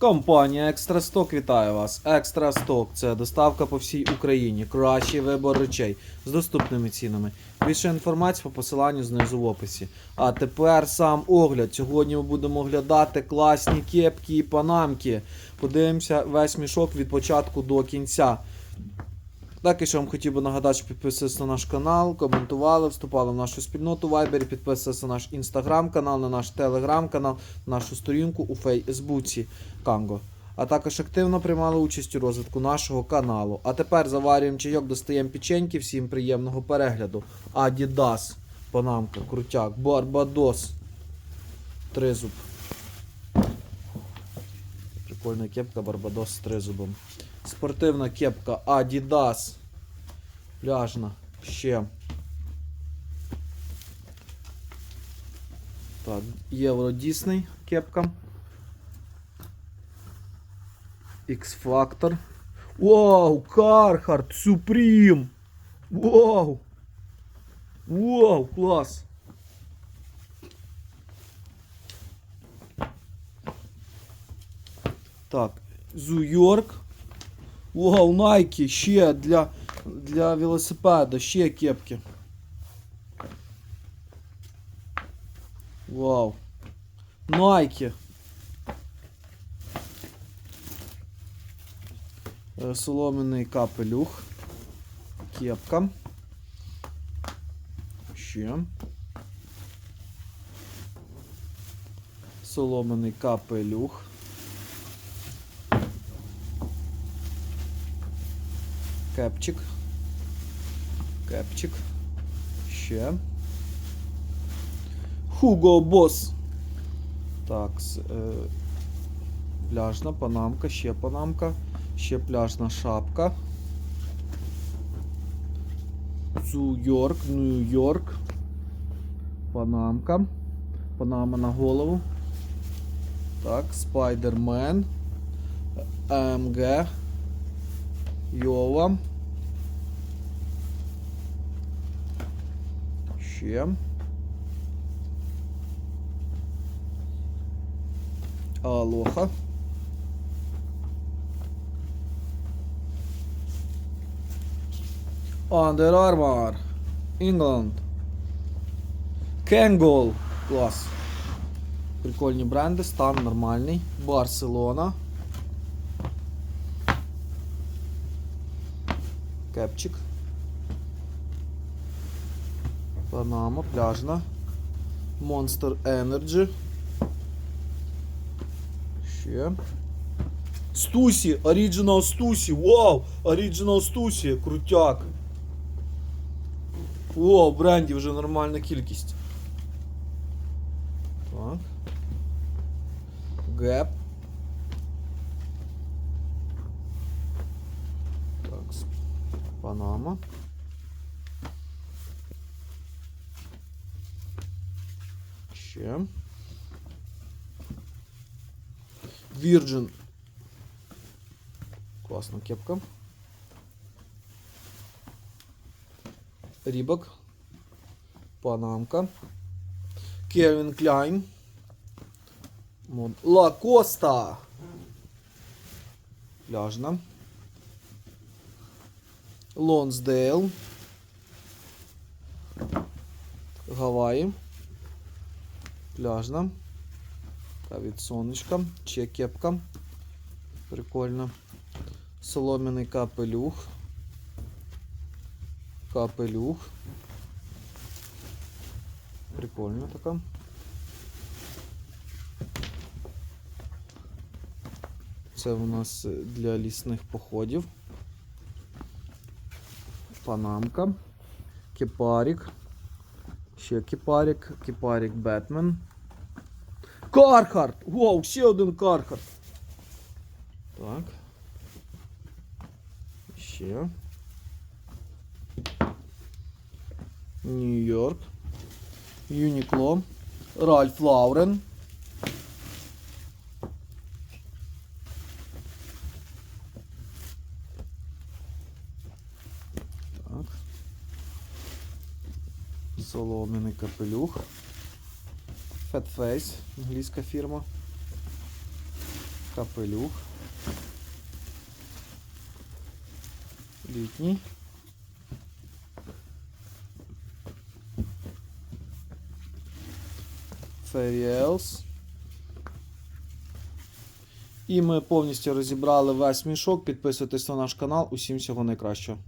Компанія Екстрасток вітає вас. Екстрасток це доставка по всій Україні. Кращий вибор речей з доступними цінами. Більше інформації по посиланню знизу в описі. А тепер сам огляд. Сьогодні ми будемо оглядати класні кепки і панамки. Подивимося весь мішок від початку до кінця. Також я вам хотів би нагадати, що підписуйтесь на наш канал, коментували, вступали в нашу спільноту Viber, підписуйтесь на наш інстаграм канал, на наш телеграм канал, на нашу сторінку у Фейсбуці Канго. А також активно приймали участь у розвитку нашого каналу. А тепер заварюємо чайок, достаємо печеньки, всім приємного перегляду. Adidas, Панамка, Крутяк, Барбадос, Тризуб. Прикольна кепка Барбадос з тризубом. Спортивна кепка Adidas. Пляжна. Ще. Так, Євро Дісней кепка. X-Factor. Вау, Carhartt Supreme. Вау. Вау, клас. Так, Зу-Йорк. Вау, Nike, ще для, для велосипеда, ще кепки. Вау. Nike. Е, Соломений капелюх. Кепка. Ще. Соломений капелюх. Кепчик. Кепчик. Ще. Hugo Boss. Так, е, пляжна панамка, ще панамка, ще пляжна шапка. Нью-Йорк, Нью-Йорк. Панамка. Панама на голову. Так, Спайдермен. АМГ. Йова. Ще. Алоха. Under Armour. England. Kangol. Клас. Прикольні бренди, стан нормальний. Барселона. Кепчик. Панама, пляжна. Monster Energy. Ще. Стусі, Original Стусі. Вау! Original Стусі, крутяк. О, брендів вже нормальна кількість. Так. Геп. Так, Панама. Ще. Virgin. Класна кепка. Рібок. Панамка. Кельвін Кляйн. Лакоста. Пляжна. Лонсдейл. Гаваї. Пляжна. Та від сонечка. Ще кепка. Прикольно. Солом'яний капелюх. Капелюх. Прикольно така. Це у нас для лісних походів. Панамка. Кепарік. Ще кепарік. Кепарік Бетмен. Кархарт! Вау, ще один Кархарт. Так. Ще. Нью-Йорк. Юнікло. Ральф Лаурен. Так. Солом'яний капелюх. Fat Face, англійська фірма. Капелюх. Літній. Феріелс. І ми повністю розібрали весь мішок. Підписуйтесь на наш канал. Усім всього найкращого.